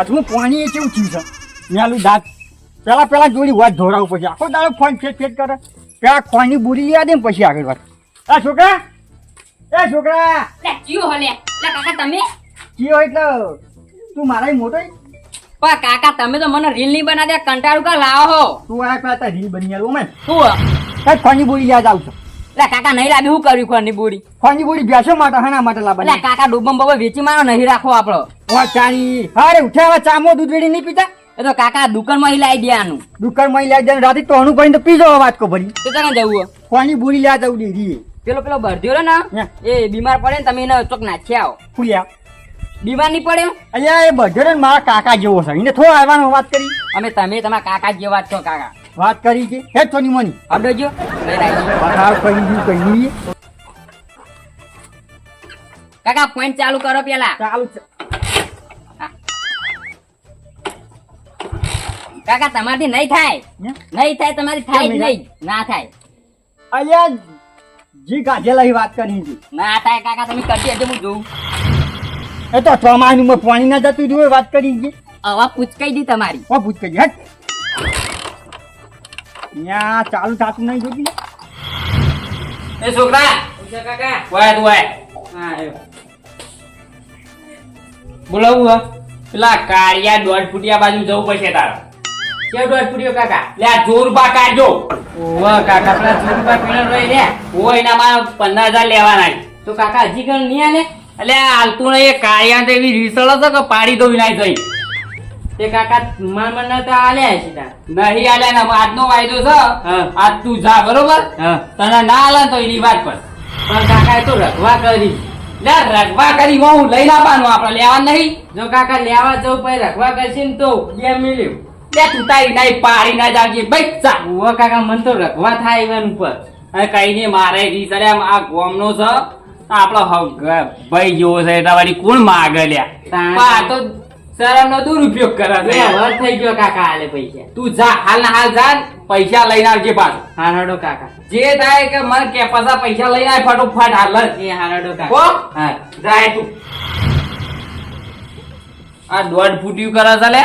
હોજમાં પાણી એ કેવું થયું છે? મેલું દાંત. પેલા પેલા જોડી વાત ધોરાવું પછી. આખો દાડો ફોન ફેટ ફેટ કરે. પેલા ખોની બુરી યાદ ને પછી આગળ વાત. આ છોકરા? એ છોકરા! લે કયો હલે લે. કાકા તમે? કયો એટલે તું મારા મોટો? પણ કાકા તમે તો મને રીલ નહીં બના દે કંટાળું કા લાવો તું આ પેલા રીલ બની આલું મેં શું કઈ ખોની બુરી યાદ આવશે. લે કાકા નહીં લાવી શું કર્યું ખોની બુરી ખોની બુરી બેસો માટે હના માટે લે કાકા ડૂબમ બબો વેચી મારો નહીં રાખો આપણો ઓ ચાની અરે ઉઠ્યા હવે ચામો દૂધ વેડી નહીં પીતા? એ તો કાકા દુકાનમાં લાવી દેવાનું. દુકાનમાં લાવી દેવાનું. રાતે તોણું પડીને તો પીજો વાત કો ભરી. તો તને જવું ખોની બુરી યાદ આવું દીધી પેલો પેલો ભરદ્યો રે ને? એ બીમાર પડે ને તમે એને ચોક નાખી આવો ફૂલ્યા. બીમાર નહીં પડે અહીંયા એ બધો ને મારા કાકા જેવો છે. એને થોડો આવવાનો વાત કરી. અમે તમે તમારા કાકા જેવા જ છો કાકા. વાત કરી છે. હે થોની મની. આપણે જો. બહાર કરી દીધું કઈ કાકા પોઈન્ટ ચાલુ કરો પેલા. ચાલુ કાકા તમારથી નહીં થાય. નહીં થાય તમારી થાય જ નહીં ના થાય. અહીંયા જી ગાજેલા વાત કરી છે. ના થાય કાકા તમે કરતી હજુ હું જોઉં. એ તો ચોમાનું માં પાણી ના જતું હતું વાત કરી છે. હવા પૂછકાઈ દી તમારી. ઓ પૂછ કરી હટ ત્યાં ચાલુ થતું નહીં જોતી. એ છોકરા! કાકા. વાય તું વાય. હા આવ્યો. બોલાવું હા. પેલા કાળિયા દોઢ ફૂટિયા બાજુ જવું પડશે તારે. કેવ દોઢ ફૂટ્યો કાકા? લે આ જોરબા કાઢજો. ઓવા કાકા પેલા ચોરીપા પીણો રહી લે ઓ એનામાં પંદર હજાર લેવાના તો કાકા હજી કણ નહીં આને એટલે હાલતું નહીં કાળિયા તો એવી રીસળ હતો કે પાડી દઉં વિનાય થઈ. તે કાકા મન મન તો આલ્યા છે નહીં આલ્યા ને આજનો વાયદો છે. આ આજ તું જા બરોબર? તને ના આલે ને તો એની વાત પર પણ કાકા એ તો રખવા કરી. ના રખવા કરી હું લઈ આવવાનું આપણે લેવા નહીં. જો કાકા લેવા જવું પછી રખવા કરશે ને તો બે મિલ્યું બે તું તારી નહીં પાડી ના જાવજે ભાઈ ચા ઓવા કાકા મન તો રખવા થાય એવન ઉપર. હવે કઈ નહીં મારે રીસ અરે આમ આ ગોમનો છે. આપણો ભાઈ જેવો છે એટલે વળી કોણ માગે લ્યા તો શરમનો દુરુપયોગ કરે છે. વર થઈ ગયો કાકા આલે પૈસા. તું જા હાલ ના હાલ જા પૈસા લઈને આવજે પાછું. હારડો કાકા. જે થાય કે મને કે પાછા પૈસા લઈને આવ ફટોફટ હાલ એ હારડો કાકા. ઓ હા. જાય તું. આ દોઢ ફૂટ્યું કરે છે લે.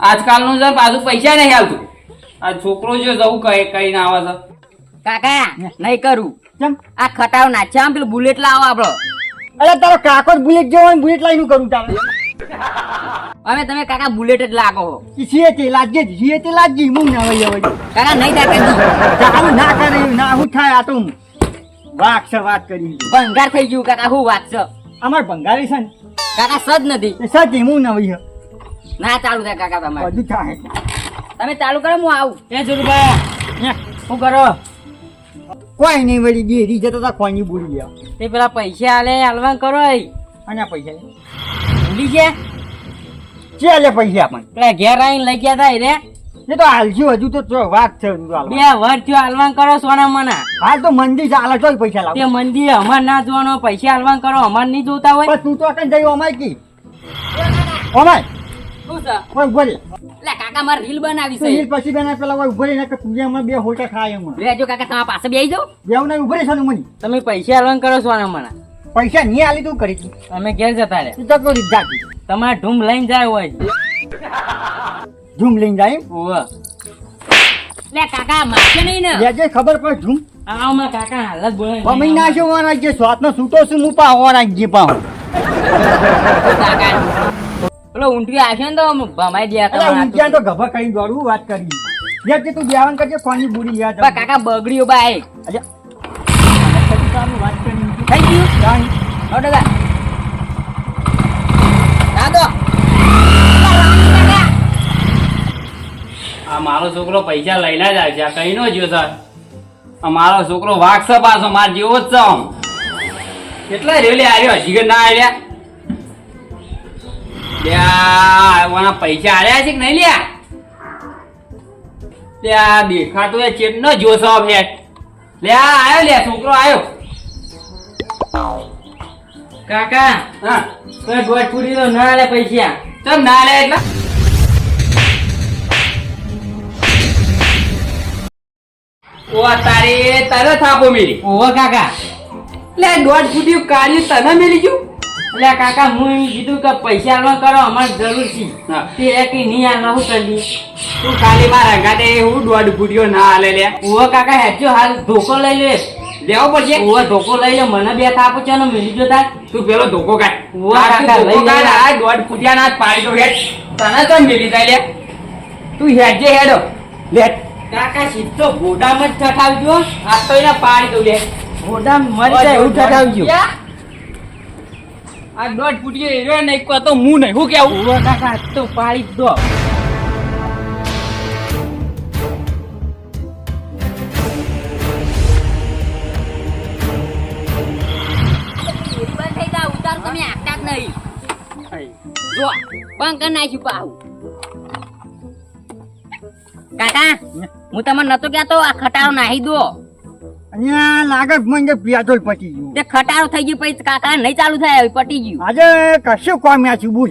આજકાલનું છે પાછું પૈસા નહીં આવતું. આ છોકરો જો જવું કઈ કઈ ના આવે છે. કાકા નહીં કરું. કેમ? આ ખટાવ નાખ્યા આમ પેલું બુલેટ લાવો આપડો. અરે તારો કાકો બુલેટ જેવો બુલેટ લાઈનું કરું તારે? અમે તમે કાકા બુલેટ જ લાગો છીએ તે લાગે છીએ તે લાગી મું ના હોય હવે કાકા નહીં થાય ચાલુ ના કરે ના હું થાય આ તો વાક છે વાત કરી. ભંગાર થઈ ગયું કાકા હું વાત છે? અમાર ભંગારી છે ને. કાકા સજ નથી. એ મું હું ના હોય ના ચાલુ થાય કાકા તમારે. બધું થાય. તમે ચાલુ કરો હું આવું. એ જોરુભાઈ શું કરો? કોઈ નહીં વળી ડેરી જતો તા નહીં ભૂલી ગયા. તે પેલા પૈસા આલે હાલવા કરો. અને પૈસા ભૂલી ગયા ચે લે પૈસા પણ? પેલા ઘેર આવીને લઈ ગયા થાય રે. એ તો હાલશું હજુ તો વાત છે બે વર થયો હાલવાન કરો સોના મના. હાલ તો મંદી ચાલે તો પૈસા લાવ. તે મંદી અમાર ના જોવાનો પૈસા હાલવાન કરો અમાર નહીં જોતા હોય. તું તો કઈ જઈ અમાય કી. અમાય છે? કાકા મારે રીલ બનાવી છે. પછી બેના પેલા ઓય ઊભો રે તું હમણાં બે હોટા ખાય લેજો કાકા તમારા પાસે બેસી જાઓ. બેવ નહીં ઊભો રે સાનું મની. તમે પૈસા હાલવા કરો સોના મના. પૈસા નહીં આલી તું કરી. અમે ઘેર જતા રે તું તો કરી જાતી તમારે ઢૂમ લઈને જાય હોય. ઢૂમ લઈને જાય એમ. લે કાકા મારશે નહીં ને? જે ખબર પડે ઢૂમ. આવો માં કાકા હાલત બોલે બમી ના છો વાના જે સ્વાતનો છૂટો છું હું પા વાના જે પા કાકા. પેલો ઊંટરી આવશે ને તો ભમાઈ દે અરે ઊંચા તો ગભા કરી દોડું વાત કરી. યાર કે તું બેવાન કરજે કોની બુરી યાર બા કાકા બગડ્યો બાઈક અજા. વાત જા દાદો આ મારો છોકરો પૈસા લઈને જ આવશે આ કઈ નો જ્યો સર? મારો છોકરો વાગશે પાછો, માર જેવો જ છે આમ. કેટલા રેલી આવ્યો હજી કે ના આવ્યા પૈસા આવ્યા છે કે નહીં લ્યા? ત્યાં દેખાતો એ ચેટ ન જોશો લે આવ્યો લે છોકરો આવ્યો કાકા હા. તો દોઢ ફૂટી તો ના લે પૈસા. તો ના લે એટલે? ઓ તારે તને થાપો મેરી ઓવો કાકા. લે દોઢ ફૂટ્યું કાર્ય તને મેલી ગયું? એટલે કાકા હું એમ કીધું કે પૈસા ન કરો અમારે જરૂર છે. હા. તે એક નહીં આ શું કરી તું ખાલી મારા ગાડે હું દોઢ ફૂટ્યો ના હાલે લે. ઓ કાકા હેજો હાલ ધોકો લઈ લે. લેવો પડશે? ઉવો ધોકો લઈ લે મને બે થાપો છે ને મિલી જો થાય તું પેલો ધોકો કાઢ. આ કાકા, લઈ લે. આ દોઢ ફૂટ્યા ના પાડી દો હેડ. તને તો મિલી જાય લે? તું હેડ જે હેડો. લે. કાકા સીધો ગોડામાં જ ઠઠાવજો આ તો એને પાડી દઉં લે. ગોડામ મરી જાય એવું ઠઠાવજો આ દોઢ ફૂટ્યો એરો નહીં કહો તો હું નહીં હું કેવું? કાકા તો પાડી દો. જો બંધ કરી નાખ્યું પાહું કાકા હું તમને નતો કહેતો આ ખટારો નાહી દો. અહીંયા લાગે છે મને પેટ્રોલ પટી ગયું. તે ખટારો થઈ ગયું પછી કાકા નહીં ચાલુ થાય પટી ગયું. આજે કશું કોમ્યા છું બોલ.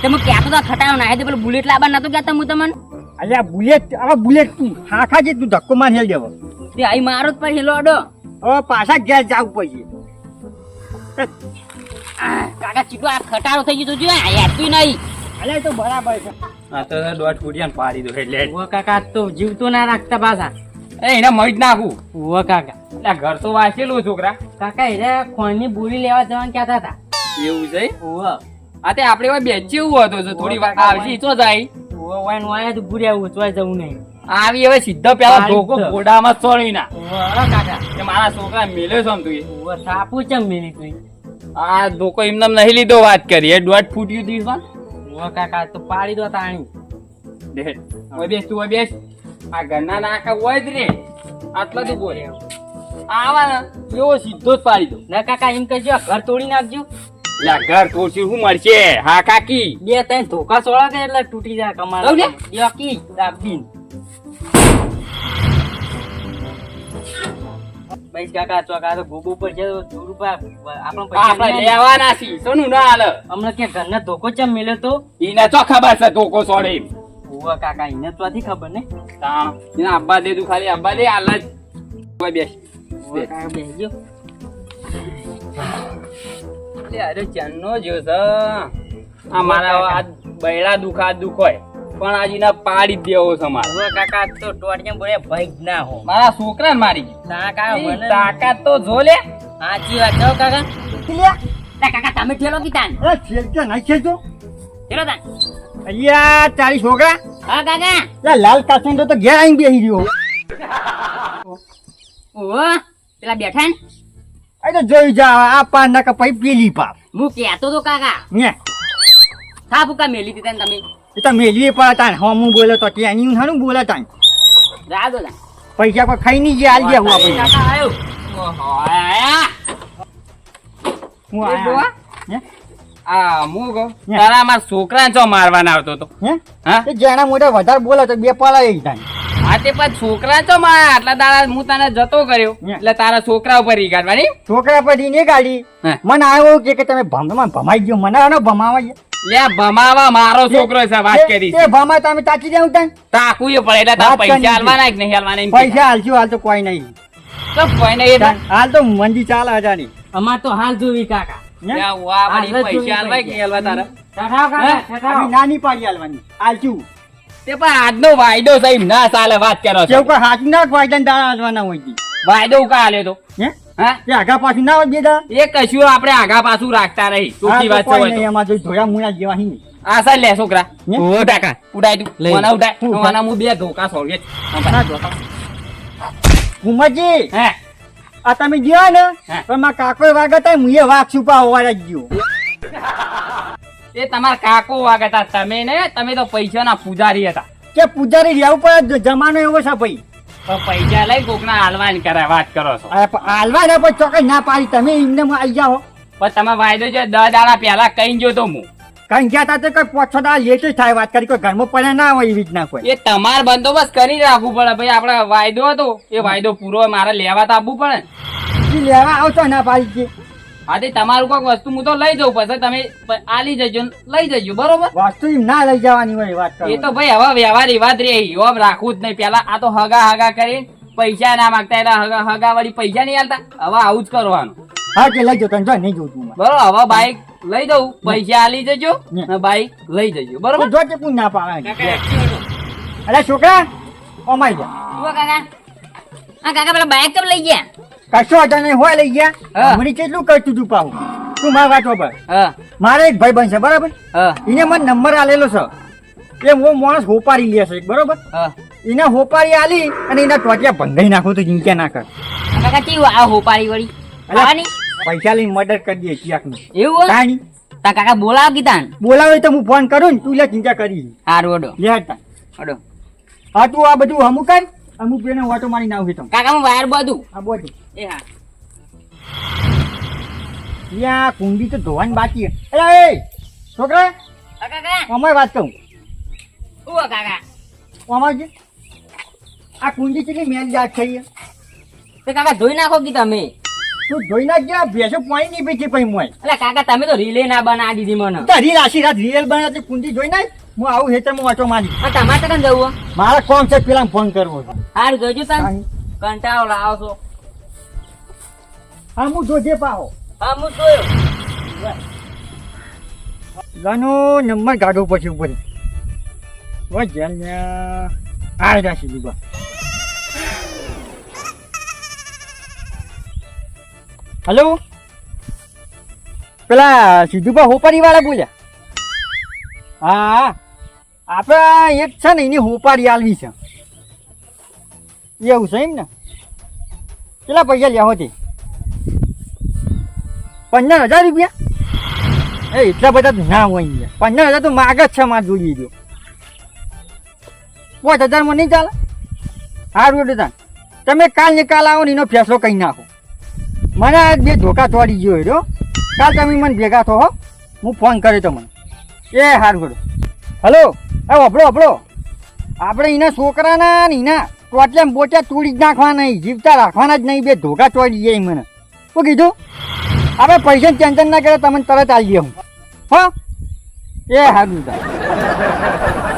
તે હું કહેતો તો ખટારો નાહી દે પેલું બુલેટ લાવવા નતો કહેતો હું તમને. અલ્યા બુલેટ આ બુલેટ તું હાખા જે તું ધક્કો માર હેલ દેવો. તે અહીં મારો જ પછી લોડો હવે પાછા ઘેર જાવ આહ, કાકા ચીટુ આ ખટારો થઈ ગયો તો હેપી નહીં. અલે તો બરાબર છે. આ તો દોઢ ફૂટ્યા પાડી દો એટલે. ઓ કાકા તો જીવતો ના રાખતા પાછા. એ એને મજ નાખું. ઓ કાકા. એટલે ઘર તો વાંચેલું છોકરા. કાકા એને ખોણની બોરી લેવા જવાનું કહેતા હતા. એવું છે? ઓ આ તે આપણે હવે બેચી એવું હતો તો થોડી વાર આવશે તો જાય. ઓ વાઈન વાય તો ભૂર્યા ઉચવાય જવું નહીં. આવી હવે સીધો પેલા ધોકો. ઘોડામાં ચોળી ના કાકા. કે મારા છોકરા મેલ્યો છે આમ તું સાપુ ચમ મેલી તું આ ધોકો એમને એમ નહીં લીધો વાત કરી. એ દોઢ ફૂટ્યું હતી પણ કાકા તો પાડી દો તાણી. હવે બેસ તું બેસ. આ ઘરના નાકા હોય જ રે. આટલા તું બોલે આવા એવો સીધો જ પાડી દો. ના કાકા એમ કહેજો ઘર તોડી નાખજો. લા ઘર તોડશું શું મળશે? હા કાકી. બે ત્રણ ધોકા સોળા કે એટલે તૂટી જાય કમાલ. ને? યકી દાબીન કાકા તો ગોબો પર છે દૂર ઉપર આપણો પૈસા નહીં. આલે. લેવાના છી સોનું ના હાલે. હમણાં કે ઘરને ધોકો ચમ મેલ્યો તો? એને તો ખબર છે ધોકો સોડે ઓવા કાકા એને તો નથી ખબર ને? તાણ. એને આબ્બા દે તું ખાલી આબ્બા દે હાલ જ. બેસ. કાકા બેસજો એટલે અરે ચન્નો જો છે આ મારા આ બૈરા દુખા દુખ હોય. પણ આજે ના પાડી દેવો છે મારે. કાકા તો ટોટિયા બોલે ભઈ જ ના હો. મારા છોકરાને મારી કાકા મને તાકાત તો જો લે સાચી વાત છો કાકા. લે કાકા તમે ઠેલો કીતાન એ છેલકે નહીં છેલતો ઠેલો તાન. અલ્યા તારી છોકરા? હા કાકા. લે લાલ કાસંડો તો ઘેર આવીને બેહી રહ્યો. ઓ પેલા બેઠા ને. અરે તો જોઈ જા આ પાર ના કપાઈ પેલી પાર. હું કહેતો તો કાકા. ને થા મેલી દીધા ને તમે. એ તો મેલી પાર તાન હમું બોલે તો ત્યાં નહીં હાનું બોલે તાણ. જા. પૈસા કોઈ ખાઈ નહીં ગયા આલ ગયા હું આપણે કાકા આયો. ઓહો, આયા. હું આયા. આ હું કહું? તારા મારા છોકરાને ચો મારવાના આવતો હતો? હે? હા? જેના મોઢે વધારે બોલે તો બે પાલા એ તાન આ તે પણ છોકરા ચો મારા આટલા દાડા હું તને જતો કર્યો. એટલે તારા છોકરા ઉપર ઈ કાઢવાની છોકરા પછી ને ગાડી. મને આવ્યો કે કે તમે ભમમાં ભમાઈ ગયો. મને આનો ભમાવા છે. લે ભમાવા મારો છોકરો છે વાત કરી એ ભમા તમે તાકી દેવું તાન તાકું પડે એટલે તારા પૈસા હાલવાના કે નહીં હાલવાના પૈસા હાલશું હાલ તો કોઈ નહીં. તો કોઈ નહીં હાલ તો મંદી ચાલ હજાની અમાર તો હાલ જોવી કાકા. જોવી નાની પાડી હાલવાની. તે પણ આજનો વાયદો સાહેબ ના ચાલે વાત કરો છો. હાથ ના વાયદા હાલવાના હોય વાયદો કા હાલે તો. હે? હા? આગા પાછું ના હોય બે એ કશું આપણે આગા પાછું રાખતા રહી ચોખ્ખી વાત છે કોઈ હોય નહીં, તો. એમાં જો ધોયા મુના જેવા હી આ સાલ લે છોકરા. ઓ ટાકા ઉડાય તું મને ઉડાય હું મને હું બે ધોકા હે? આ તમે જીવા ને? પણ મારા કાકો વાગા તા હું એ વાઘ છુપા હોવા જ ગયો. એ તમારા કાકો વાગતા તમે ને તમે તો પૈસાના પૂજારી હતા. કે પૂજારી રહેવું પડે જમાનો એવો છે ભાઈ. તો પૈસા લઈ કોકના હાલવાન કરે વાત કરો છો. હાલવા ને પછી ચોક્કસ ના પાડી તમે એમને આવી જાઓ પણ તમે વાયદો છે દસ દાડા પહેલા કઈ ગયો તો હું કઈ ગયા તા તો કઈ પોછો દાડા લેટ થાય વાત કરી કોઈ ઘરમાં પડે ના હોય એવી રીતના કોઈ. એ તમારે બંદોબસ્ત કરી રાખવું પડે ભાઈ આપડે વાયદો હતો. એ વાયદો પૂરો મારે લેવા તો આપવું પડે. લેવા આવતો ના પાડી હા તે તમારું કોઈક વસ્તુ હું તો લઈ જઉં પછી તમે આલી જજો લઈ જજો બરોબર? વસ્તુ ના લઈ જવાની હોય વાત એ તો ભાઈ હવે વ્યવહાર વાત રે યોબ રાખવું જ નહીં. પેલા આ તો હગા હગા કરી પૈસા ના માંગતા એટલે હગા હગા વાળી પૈસા નહીં આલતા. હવે આવું જ કરવાનું. હા કે લઈ જતો જો નહીં જોતું. બરોબર હવે બાઈક લઈ દઉં પૈસા આલી જજો ને. બાઈક લઈ જજો બરોબર? જો તે કોણ ના હતો. અરે છોકરા ઓમાઈ જા. કાકા. હા કાકા પેલા બાઈક કેમ લઈ ગયા? કશો હતો નહીં હોય લઈ ગયા. હા. મને કેટલું કરતું તું પાવું તું મારા વાંચો પર મારે એક ભાઈ બનશે બરાબર? એને મને નંબર આલેલો છે. એ હું માણસ હોપારી લે છે બરોબર? એને હોપારી આલી અને એના ટોટિયા બંધાઈ નાખું તો ચિંતા ના કર. કાકા કેવું આ હોપારી વળી? પૈસા લઈને મર્ડર કરી દે ક્યાંક એવું હોય? તા કાકા બોલાવ કીધાન બોલાવે તો હું ફોન કરું ને તું લે ચિંતા કરી. હારું ઓડો લે. અડો હા તું આ બધું અમુક કર અમુક બેને ઓટો મારી નાખી તો કાકા હું વાયર બધું. આ બોલ એ હા. કુંડી તો ધોવાની બાકી અરે એ છોકરા કાકા. અમારી વાત કહું. કાકા? અમાર આ કુંડી કેટલી મેલ જાત થઈ તો કાકા ધોઈ નાખો કે તમે? તું જોઈ નાખ ગયા ભેંસો પાણી નહીં પીતી પછી મોય. એટલે કાકા તમે તો રીલે ના બનાવી દીધી મને. તારી રાશી રાત રિયલ બને તો કુંડી જોઈ નાખ હું આવું હેતરમાં મારી આ તમારે કને જવું મારે કોણ છે પેલા ફોન કરવો સારું જોઈજો તમે કંટાળો લાવો છો. હા હું જોજે પાહો. હા હું જોયો. ગાનો નંબર કાઢવો પછી ઉપર. વજન આ રાશી દીબા હલો? પેલા સિદ્ધુભા હોપારી વાળા બોલ્યા? હા. આપણે એક છે ને એની હોપારી આલવી છે. એવું છે એમ ને? કેટલા પૈસા લેવો તે પંદર હજાર રૂપિયા? એ, એટલા બધા ના હોય પંદર હજાર તો માગ જ છે મારે જોઈએ જો પાંચ હજારમાં નહીં ચાલે? સારું એટલે તમે કાલ ને કાલ આવો ને એનો ફેસલો કહી નાખો. મને આ બે ધોકા તોડી ગયો રહ્યો કાલ તમે મને ભેગા થો હું. ફોન કર્યો તમને. એ સારું કરું હલો, એ વપડો વપડો આપણે એના છોકરાના ને એના ટોટલે બોટ્યા તોડી જ નાખવાના નહીં જીવતા રાખવાના જ નહીં, બે ધોકા તોડી જાય મને. શું કીધું? આપણે પૈસા ટેન્શન ના કરે તમને તરત આવી હું હો? એ તાર